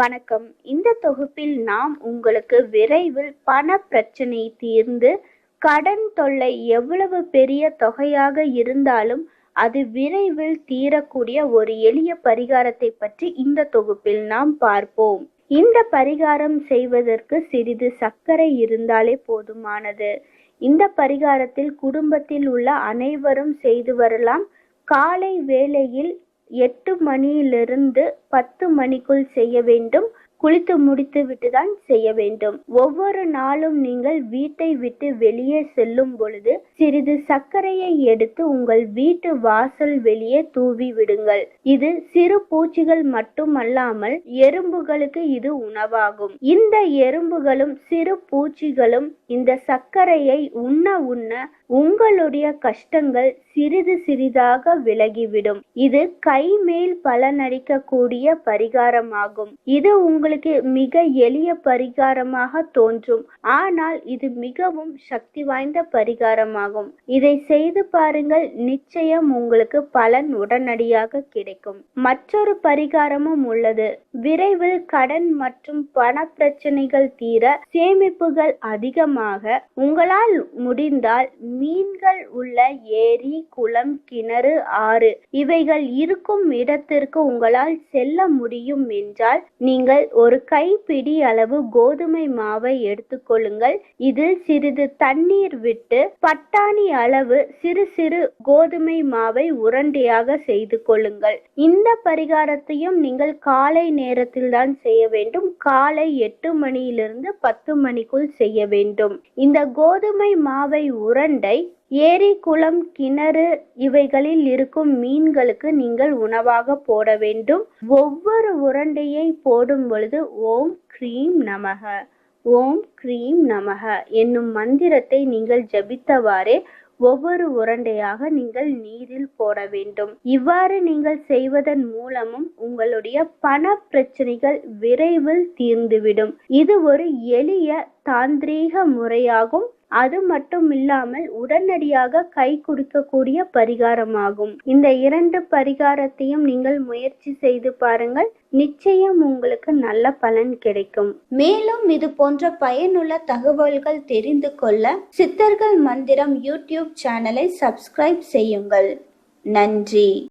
வணக்கம். இந்த தொகுப்பில் நாம் உங்களுக்கு விரைவில் பண பிரச்சனை தீர்ந்து கடன் தொல்லை எவ்வளவு பெரிய தொகையாக இருந்தாலும் அது விரைவில் தீரக்கூடிய ஒரு எளிய பரிகாரத்தை பற்றி இந்த தொகுப்பில் நாம் பார்ப்போம். இந்த பரிகாரம் செய்வதற்கு சிறிது சர்க்கரை இருந்தாலே போதுமானது. இந்த பரிகாரத்தில் குடும்பத்தில் உள்ள அனைவரும் செய்து வரலாம். காலை வேளையில் எட்டு மணியிலிருந்து பத்து மணிக்குள் செய்ய வேண்டும். குளித்து முடித்து விட்டுதான் செய்ய வேண்டும். ஒவ்வொரு நாளும் நீங்கள் வீட்டை விட்டு வெளியே செல்லும் பொழுது சிறிது சர்க்கரையை எடுத்து உங்கள் வீட்டு வாசல் வெளியே தூவி விடுங்கள். இது சிறு பூச்சிகள் மட்டுமல்லாமல் எறும்புகளுக்கு இது உணவாகும். இந்த எறும்புகளும் சிறு பூச்சிகளும் இந்த சர்க்கரையை உண்ண உண்ண உங்களுடைய கஷ்டங்கள் சிறிது சிறிதாக விலகிவிடும். இது கை மேல் பலனளிக்கக்கூடிய பரிகாரமாகும். இது உங்கள் உங்களுக்கு மிக எளிய பரிகாரமாக தோன்றும். ஆனால் இது மிகவும் சக்தி வாய்ந்த பரிகாரமாகும். இதை செய்து பாருங்கள் நிச்சயம் உங்களுக்கு பலன் உடனடியாக கிடைக்கும். மற்றொரு பரிகாரமும் உள்ளது. விரைவில் கடன் மற்றும் பண பிரச்சனைகள் தீர சேமிப்புகள் அதிகமாக உங்களால் முடிந்தால் மீன்கள் உள்ள ஏரி குளம் கிணறு ஆறு இவைகள் இருக்கும் இடத்திற்கு உங்களால் செல்ல முடியும் என்றால் நீங்கள் ஒரு கைப்பிடி அளவு கோதுமை மாவை எடுத்துக்கொள்ளுங்கள் இதில் சிறிது தண்ணீர் விட்டு பட்டாணி அளவு சிறு சிறு கோதுமை மாவை உருண்டையாக செய்து கொள்ளுங்கள். இந்த பரிகாரத்தையும் நீங்கள் காலை நேரத்தில் தான் செய்ய வேண்டும். காலை எட்டு மணியிலிருந்து பத்து மணிக்குள் செய்ய வேண்டும். இந்த கோதுமை மாவை உருண்டை ஏரி குளம் கிணறு இவைகளில் இருக்கும் மீன்களுக்கு நீங்கள் உணவாக போட வேண்டும். ஒவ்வொரு உருண்டையை போடும் பொழுது ஓம் க்ரீம் நமக ஓம் கிரீம் நமக என்னும் மந்திரத்தை நீங்கள் ஜபித்தவாறே ஒவ்வொரு உருண்டையாக நீங்கள் நீரில் போட வேண்டும். இவ்வாறு நீங்கள் செய்வதன் மூலமும் உங்களுடைய பண பிரச்சனைகள் விரைவில் தீர்ந்துவிடும். இது ஒரு எளிய தாந்திரீக முறையாகும். அது மட்டும் இல்லாமல் உடனடியாக கை கொடுக்கக்கூடிய பரிகாரமாகும். இந்த இரண்டு பரிகாரத்தையும் நீங்கள் முயற்சி செய்து பாருங்கள். நிச்சயம் உங்களுக்கு நல்ல பலன் கிடைக்கும். மேலும் இது போன்ற பயனுள்ள தகவல்கள் தெரிந்து கொள்ள சித்தர்கள் மந்திரம் யூடியூப் சேனலை சப்ஸ்கிரைப் செய்யுங்கள். நன்றி.